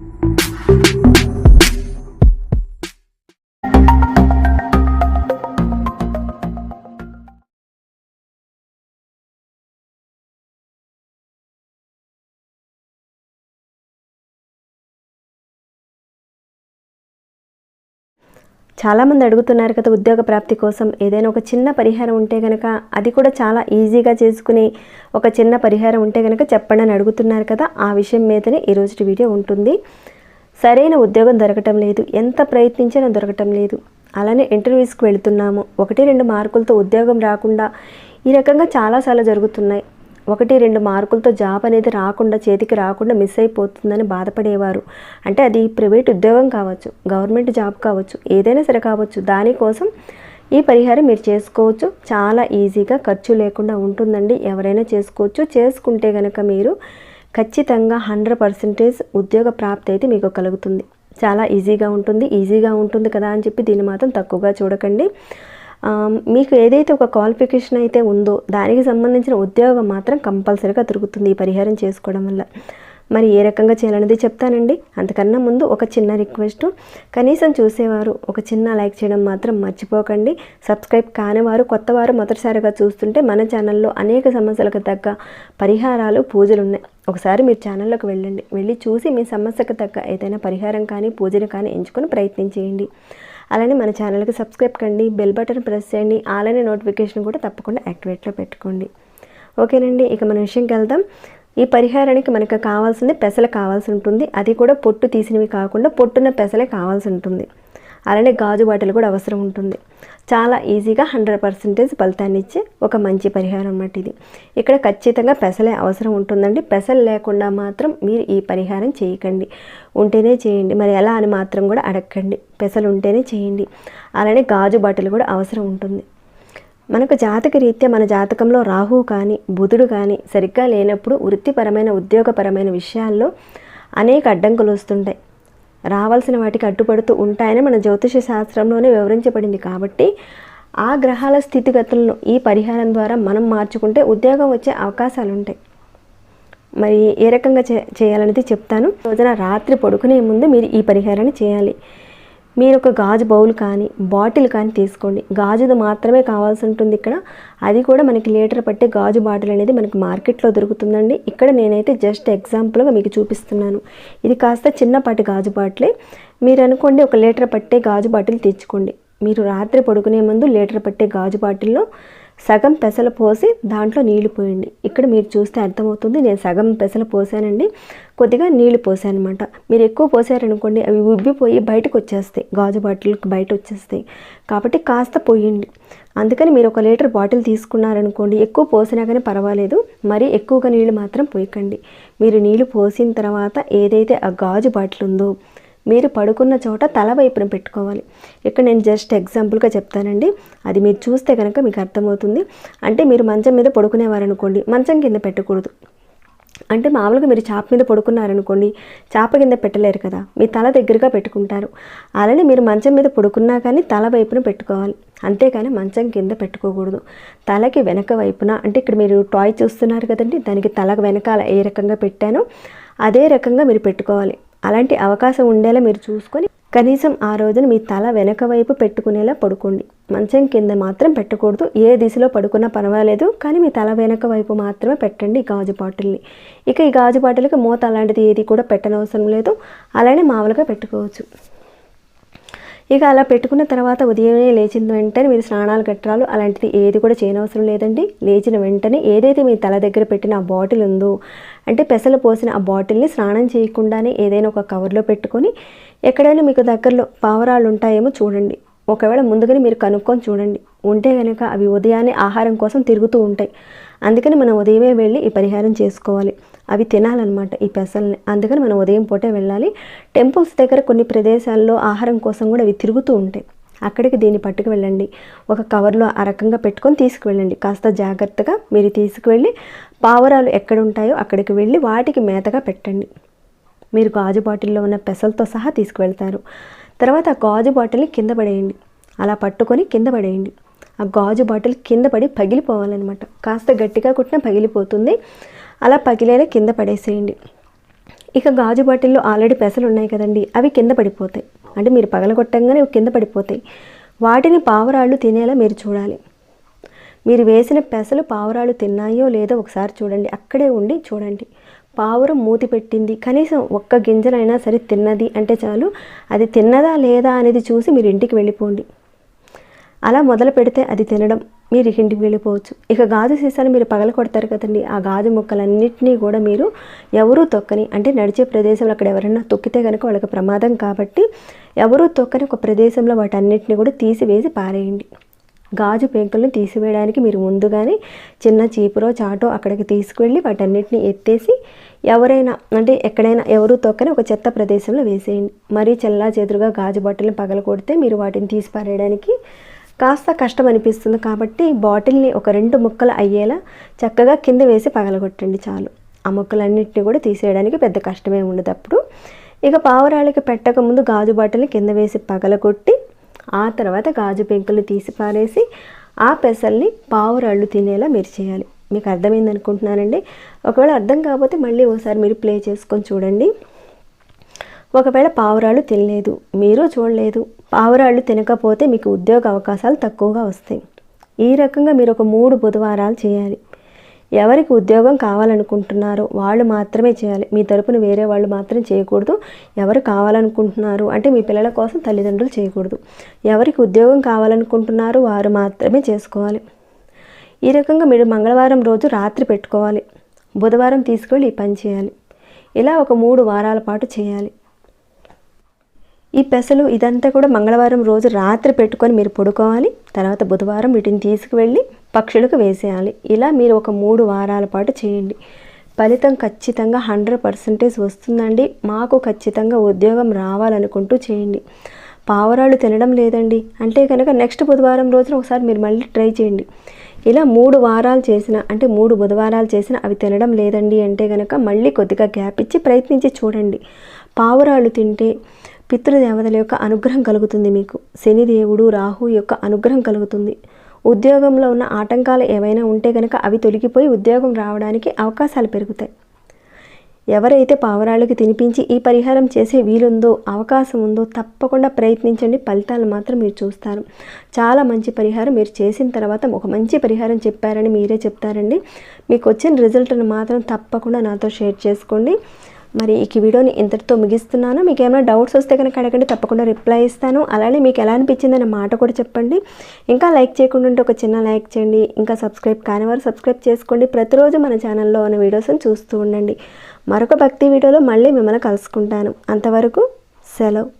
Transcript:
you చాలామంది అడుగుతున్నారు కదా ఉద్యోగ ప్రాప్తి కోసం. ఏదైనా ఒక చిన్న పరిహారం ఉంటే కనుక అది కూడా చాలా ఈజీగా చేసుకునే ఒక చిన్న పరిహారం ఉంటే కనుక చెప్పండి అని అడుగుతున్నారు కదా. ఆ విషయం మీదనే ఈరోజు వీడియో ఉంటుంది. సరైన ఉద్యోగం దొరకటం లేదు. ఎంత ప్రయత్నించినా దొరకటం లేదు. అలానే ఇంటర్వ్యూస్కి వెళుతున్నాము. ఒకటి రెండు మార్కులతో ఉద్యోగం రాకుండా ఈ రకంగా చాలాసార్లు జరుగుతున్నాయి. ఒకటి రెండు మార్కులతో జాబ్ అనేది రాకుండా చేతికి రాకుండా మిస్ అయిపోతుందని బాధపడేవారు. అంటే అది ప్రైవేట్ ఉద్యోగం కావచ్చు గవర్నమెంట్ జాబ్ కావచ్చు ఏదైనా సరే కావచ్చు. దానికోసం ఈ పరిహారం మీరు చేసుకోవచ్చు. చాలా ఈజీగా ఖర్చు లేకుండా ఉంటుందండి. ఎవరైనా చేసుకోవచ్చు. చేసుకుంటే కనుక మీరు ఖచ్చితంగా హండ్రెడ్ పర్సెంటేజ్ ఉద్యోగ ప్రాప్తి అయితే మీకు కలుగుతుంది. చాలా ఈజీగా ఉంటుంది ఈజీగా ఉంటుంది కదా అని చెప్పి దీన్ని మాత్రం తక్కువగా చూడకండి. మీకు ఏదైతే ఒక క్వాలిఫికేషన్ అయితే ఉందో దానికి సంబంధించిన ఉద్యోగం మాత్రం కంపల్సరీగా దొరుకుతుంది ఈ పరిహారం చేసుకోవడం వల్ల. మరి ఏ రకంగా చేయాలనేది చెప్తానండి. అంతకన్నా ముందు ఒక చిన్న రిక్వెస్ట్. కనీసం చూసేవారు ఒక చిన్న లైక్ చేయడం మాత్రం మర్చిపోకండి. సబ్స్క్రైబ్ కానివారు కొత్తవారు మొదటిసారిగా చూస్తుంటే మన ఛానల్లో అనేక సమస్యలకు తగ్గ పరిహారాలు పూజలు ఉన్నాయి. ఒకసారి మీరు ఛానల్లోకి వెళ్ళండి. వెళ్ళి చూసి మీ సమస్యకు తగ్గ ఏదైనా పరిహారం కానీ పూజను కానీ ఎంచుకొని ప్రయత్నం చేయండి. అలానే మన ఛానల్కి సబ్స్క్రైబ్ కండి బెల్ బటన్ ప్రెస్ చేయండి అలానే నోటిఫికేషన్ కూడా తప్పకుండా యాక్టివేట్లో పెట్టుకోండి. ఓకేనండి ఇక మన విషయంకి వెళ్దాం. ఈ పరిహారానికి మనకు కావాల్సింది పెసలు కావాల్సి ఉంటుంది. అది కూడా పొట్టు తీసినవి కాకుండా పొట్టున్న పెసలే కావాల్సి ఉంటుంది. అలానే గాజు బాటిల్ కూడా అవసరం ఉంటుంది. చాలా ఈజీగా హండ్రెడ్ పర్సెంటేజ్ ఫలితాన్ని ఇచ్చే ఒక మంచి పరిహారం అన్నమాట ఇది. ఇక్కడ ఖచ్చితంగా పెసలే అవసరం ఉంటుందండి. పెసలు లేకుండా మాత్రం మీరు ఈ పరిహారం చేయకండి. ఉంటేనే చేయండి. మరి ఎలా అని మాత్రం కూడా అడగండి పెసలు ఉంటేనే చేయండి. అలానే గాజు బాటిల్ కూడా అవసరం ఉంటుంది. మనకు జాతక రీత్యా మన జాతకంలో రాహు కానీ బుధుడు కానీ సరిగ్గా లేనప్పుడు వృత్తిపరమైన ఉద్యోగపరమైన విషయాల్లో అనేక అడ్డంకులు వస్తుంటాయి. రావాల్సిన వాటికి అడ్డుపడుతూ ఉంటాయని మన జ్యోతిష శాస్త్రంలోనే వివరించబడింది కాబట్టి ఆ గ్రహాల స్థితిగతులను ఈ పరిహారం ద్వారా మనం మార్చుకుంటే ఉద్యోగం వచ్చే అవకాశాలు ఉంటాయి. మరి ఏ రకంగా చే చేయాలనేది చెప్తాను. రోజున రాత్రి పడుకునే ముందు మీరు ఈ పరిహారాన్ని చేయాలి. మీరు ఒక గాజు బౌల్ కానీ బాటిల్ కానీ తీసుకోండి. గాజుది మాత్రమే కావాల్సి ఉంటుంది ఇక్కడ. అది కూడా మనకి లీటర్ పట్టే గాజు బాటిల్ అనేది మనకి మార్కెట్లో దొరుకుతుందండి. ఇక్కడ నేనైతే జస్ట్ ఎగ్జాంపుల్గా మీకు చూపిస్తున్నాను. ఇది కాస్త చిన్నపాటి గాజు బాటిలే. మీరు అనుకోండి ఒక లీటర్ పట్టే గాజు బాటిల్ తెచ్చుకోండి మీరు రాత్రి పడుకునే ముందు లీటర్ పట్టే గాజు బాటిల్లో సగం పెసలు పోసి దాంట్లో నీళ్ళు పోయండి. ఇక్కడ మీరు చూస్తే అర్థమవుతుంది నేను సగం పెసలు పోసానండి. కొద్దిగా నీళ్ళు పోసాను అనమాట మీరు ఎక్కువ పోసారనుకోండి అవి ఉబ్బిపోయి బయటకు వచ్చేస్తాయి. గాజు బాటిల్కి బయట వచ్చేస్తాయి. కాబట్టి కాస్త పోయండి. అందుకని మీరు ఒక లీటర్ బాటిల్ తీసుకున్నారనుకోండి ఎక్కువ పోసినా కానీ పర్వాలేదు. మరీ ఎక్కువగా నీళ్ళు మాత్రం పోయకండి. మీరు నీళ్ళు పోసిన తర్వాత ఏదైతే ఆ గాజు బాటిల్ ఉందో మీరు పడుకున్న చోట తల వైపున పెట్టుకోవాలి. ఇక్కడ నేను జస్ట్ ఎగ్జాంపుల్గా చెప్తానండి. అది మీరు చూస్తే కనుక మీకు అర్థమవుతుంది. అంటే మీరు మంచం మీద పడుకునేవారనుకోండి మంచం కింద పెట్టకూడదు. అంటే మామూలుగా మీరు చాప మీద పడుకున్నారనుకోండి చాప కింద పెట్టలేరు కదా మీ తల దగ్గరగా పెట్టుకుంటారు. అలానే మీరు మంచం మీద పడుకున్నా కానీ తల వైపున పెట్టుకోవాలి. అంతేకాని మంచం కింద పెట్టుకోకూడదు. తలకి వెనక వైపున అంటే ఇక్కడ మీరు టాయ్ చూస్తున్నారు కదండి దానికి తల వెనకాల ఏ రకంగా పెట్టానో అదే రకంగా మీరు పెట్టుకోవాలి. అలాంటి అవకాశం ఉండేలా మీరు చూసుకొని కనీసం ఆ రోజున మీ తల వెనక వైపు పెట్టుకునేలా పడుకోండి. మంచం కింద మాత్రం పెట్టకూడదు. ఏ దిశలో పడుకున్నా పర్వాలేదు. కానీ మీ తల వెనక వైపు మాత్రమే పెట్టండి ఈ గాజు బాటిల్ని. ఇక ఈ గాజు బాటిల్కి మూత అలాంటిది ఏది కూడా పెట్టనవసరం లేదు. అలానే మామూలుగా పెట్టుకోవచ్చు. ఇక అలా పెట్టుకున్న తర్వాత ఉదయమే లేచిన వెంటనే మీరు స్నానాలు కట్టాలు అలాంటిది ఏది కూడా చేయనవసరం లేదండి. లేచిన వెంటనే ఏదైతే మీ తల దగ్గర పెట్టిన ఆ బాటిల్ ఉందో అంటే పెసలు పోసిన ఆ బాటిల్ని స్నానం చేయకుండానే ఏదైనా ఒక కవర్లో పెట్టుకొని ఎక్కడైనా మీకు దగ్గరలో పావురాలు ఉంటాయేమో చూడండి. ఒకవేళ ముందుగానే మీరు కనుక్కొని చూడండి. ఉంటే కనుక అవి ఉదయాన్నే ఆహారం కోసం తిరుగుతూ ఉంటాయి. అందుకని మనం ఉదయమే వెళ్ళి ఈ పరిహారం చేసుకోవాలి. అవి తినాలన్నమాట ఈ పెసల్ని. అందుకని మనం ఉదయం పూటే వెళ్ళాలి. టెంపుల్స్ దగ్గర కొన్ని ప్రదేశాల్లో ఆహారం కోసం కూడా అవి తిరుగుతూ ఉంటాయి. అక్కడికి దీన్ని పట్టుకు వెళ్ళండి. ఒక కవర్లో ఆ రకంగా పెట్టుకొని తీసుకువెళ్ళండి. కాస్త జాగ్రత్తగా మీరు తీసుకువెళ్ళి పావురాలు ఎక్కడ ఉంటాయో అక్కడికి వెళ్ళి వాటికి మేతగా పెట్టండి. మీరు గాజు బాటిల్లో ఉన్న పెసలతో సహా తీసుకువెళ్తారు. తర్వాత ఆ గాజు బాటిల్ని కింద పడేయండి. అలా పట్టుకొని కింద పడేయండి. ఆ గాజు బాటిల్ కింద పడి పగిలిపోవాలన్నమాట. కాస్త గట్టిగా కుట్టినా పగిలిపోతుంది. అలా పగిలేలా కింద పడేసేయండి. ఇక గాజు బాటిల్లో ఆల్రెడీ పెసలు ఉన్నాయి కదండి అవి కింద పడిపోతాయి. అంటే మీరు పగలగొట్టంగానే కింద పడిపోతాయి. వాటిని పావురాళ్ళు తినేలా మీరు చూడాలి. మీరు వేసిన పెసలు పావురాలు తిన్నాయో లేదో ఒకసారి చూడండి. అక్కడే ఉండి చూడండి. పావురం మూతి పెట్టింది. కనీసం ఒక్క గింజనైనా సరే తిన్నది అంటే చాలు. అది తిన్నదా లేదా అనేది చూసి మీరు ఇంటికి వెళ్ళిపోండి. అలా మొదలు పెడితే అది తినడం మీరు ఇంటికి వెళ్ళిపోవచ్చు. ఇక గాజు సీసాలు మీరు పగల కొడతారు కదండి ఆ గాజు ముక్కలన్నింటినీ కూడా మీరు ఎవరూ తొక్కని అంటే నడిచే ప్రదేశంలో అక్కడ ఎవరైనా తొక్కితే కనుక వాళ్ళకి ప్రమాదం కాబట్టి ఎవరూ తొక్కని ఒక ప్రదేశంలో వాటన్నిటిని కూడా తీసివేసి పారేయండి. గాజు పెంకులను తీసివేయడానికి మీరు ముందుగానే చిన్న చీపురో చాటో అక్కడికి తీసుకువెళ్ళి వాటన్నిటిని ఎత్తేసి ఎవరైనా అంటే ఎక్కడైనా ఎవరు తొక్కని ఒక చెత్త ప్రదేశంలో వేసేయండి. మరీ చల్లా చెదురుగా గాజు బట్టలను పగల కొడితే మీరు వాటిని తీసి పారేయడానికి కాస్త కష్టం అనిపిస్తుంది కాబట్టి బాటిల్ని ఒక రెండు ముక్కలు అయ్యేలా చక్కగా కింద వేసి పగలగొట్టండి చాలు. ఆ ముక్కలన్నింటినీ కూడా తీసేయడానికి పెద్ద కష్టమే ఉండదు అప్పుడు. ఇక పావురాళ్ళకి పెట్టకముందు గాజు బాటిల్ని కింద వేసి పగలగొట్టి ఆ తర్వాత గాజు పెంకులు తీసి పారేసి ఆ పెసల్ని పావురాళ్ళు తినేలా మీరు చేయాలి. మీకు అర్థమైంది అనుకుంటున్నానండి ఒకవేళ అర్థం కాకపోతే మళ్ళీ ఒకసారి మీరు ప్లే చేసుకొని చూడండి. ఒకవేళ పావురాలు తినలేదు మీరు చూడలేదు. పావురాళ్ళు తినకపోతే మీకు ఉద్యోగ అవకాశాలు తక్కువగా వస్తాయి. ఈ రకంగా మీరు ఒక మూడు బుధవారాలు చేయాలి. ఎవరికి ఉద్యోగం కావాలనుకుంటున్నారో వాళ్ళు మాత్రమే చేయాలి. మీ తరపున వేరే వాళ్ళు మాత్రం చేయకూడదు. ఎవరు కావాలనుకుంటున్నారు? అంటే మీ పిల్లల కోసం తల్లిదండ్రులు చేయకూడదు. ఎవరికి ఉద్యోగం కావాలనుకుంటున్నారో వారు మాత్రమే చేసుకోవాలి. ఈ రకంగా మీరు మంగళవారం రోజు రాత్రి పెట్టుకోవాలి. బుధవారం తీసుకువెళ్ళి ఈ పని చేయాలి. ఇలా ఒక మూడు వారాల పాటు చేయాలి. ఈ పెసలు ఇదంతా కూడా మంగళవారం రోజు రాత్రి పెట్టుకొని మీరు పడుకోవాలి. తర్వాత బుధవారం వీటిని తీసుకువెళ్ళి పక్షులకు వేసేయాలి. ఇలా మీరు ఒక మూడు వారాల పాటు చేయండి. ఫలితం ఖచ్చితంగా హండ్రెడ్ పర్సెంటేజ్ వస్తుందండి. మాకు ఖచ్చితంగా ఉద్యోగం రావాలనుకుంటూ చేయండి. పావురాళ్ళు తినడం లేదండి. అంటే కనుక నెక్స్ట్ బుధవారం రోజున ఒకసారి మీరు మళ్ళీ ట్రై చేయండి. ఇలా మూడు వారాలు చేసిన అంటే మూడు బుధవారాలు చేసిన అవి తినడం లేదండి అంటే కనుక మళ్ళీ కొద్దిగా గ్యాప్ ఇచ్చి ప్రయత్నించి చూడండి. పావురాళ్ళు తింటే పితృదేవతల యొక్క అనుగ్రహం కలుగుతుంది మీకు. శనిదేవుడు రాహు యొక్క అనుగ్రహం కలుగుతుంది. ఉద్యోగంలో ఉన్న ఆటంకాలు ఏవైనా ఉంటే కనుక అవి తొలగిపోయి ఉద్యోగం రావడానికి అవకాశాలు పెరుగుతాయి. ఎవరైతే పావురాళ్ళకి తినిపించి ఈ పరిహారం చేసే వీలుందో అవకాశం ఉందో తప్పకుండా ప్రయత్నించండి. ఫలితాలు మాత్రం మీరు చూస్తారు. చాలా మంచి పరిహారం మీరు చేసిన తర్వాత ఒక మంచి పరిహారం చెప్పారని మీరే చెప్తారండి. మీకు వచ్చిన రిజల్ట్ను మాత్రం తప్పకుండా నాతో షేర్ చేసుకోండి. మరి ఈ వీడియోని ఇంతటితో ముగిస్తున్నాను. మీకు ఏమైనా డౌట్స్ వస్తే కనుక అడగండి తప్పకుండా రిప్లై ఇస్తాను. అలానే మీకు ఎలా అనిపించింది అనే మాట కూడా చెప్పండి. ఇంకా లైక్ చేయకుండా ఉంటే ఒక చిన్న లైక్ చేయండి. ఇంకా సబ్స్క్రైబ్ కాని వారు సబ్స్క్రైబ్ చేసుకోండి. ప్రతిరోజు మన ఛానల్లో ఉన్న వీడియోస్ని చూస్తూ ఉండండి. మరొక భక్తి వీడియోలో మళ్ళీ మిమ్మల్ని కలుసుకుంటాను. అంతవరకు సెలవు.